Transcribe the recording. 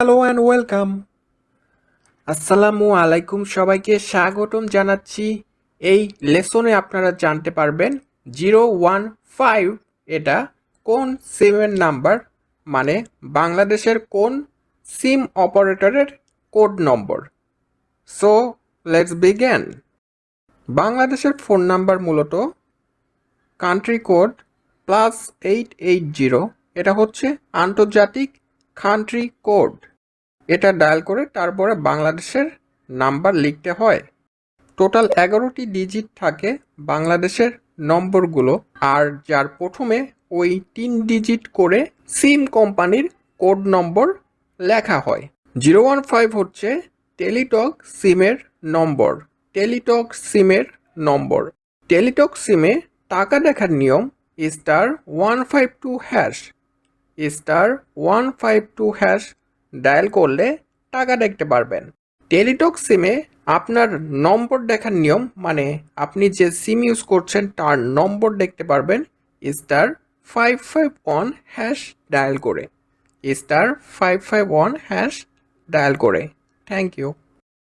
Hello and welcome আসসালামু আলাইকুম সবাইকে স্বাগতম জানাচ্ছি। এই লেসনে আপনারা জানতে পারবেন জিরো ওয়ান ফাইভ এটা কোন সিমের নাম্বার মানে বাংলাদেশের কোন সিম অপারেটরের কোড নম্বর। সো লেটস বিজ্ঞান বাংলাদেশের ফোন নাম্বার মূলত country code plus eight eight zero এটা হচ্ছে আন্তর্জাতিক কান্ট্রি কোড এটা ডায়াল করে তারপরে বাংলাদেশের নাম্বার লিখতে হয়। টোটাল এগারোটি ডিজিট থাকে বাংলাদেশের নম্বরগুলো। আর যার প্রথমে ওই তিন ডিজিট করে সিম কোম্পানির কোড নম্বর লেখা হয়। জিরো ওয়ান ফাইভ হচ্ছে টেলিটক সিমের নম্বর টেলিটক সিমের নম্বর টেলিটক সিমে টাকা দেখার নিয়ম star one five two hash star one five two hash dial করলে টাকা দেখতে পারবেন। টেলিটক সিমে আপনার নম্বর দেখার নিয়ম মানে আপনি যে সিম ইউজ করছেন তার নম্বর দেখতে পারবেন star five five one hash dial করে। Star five five one hash dial করে। Thank you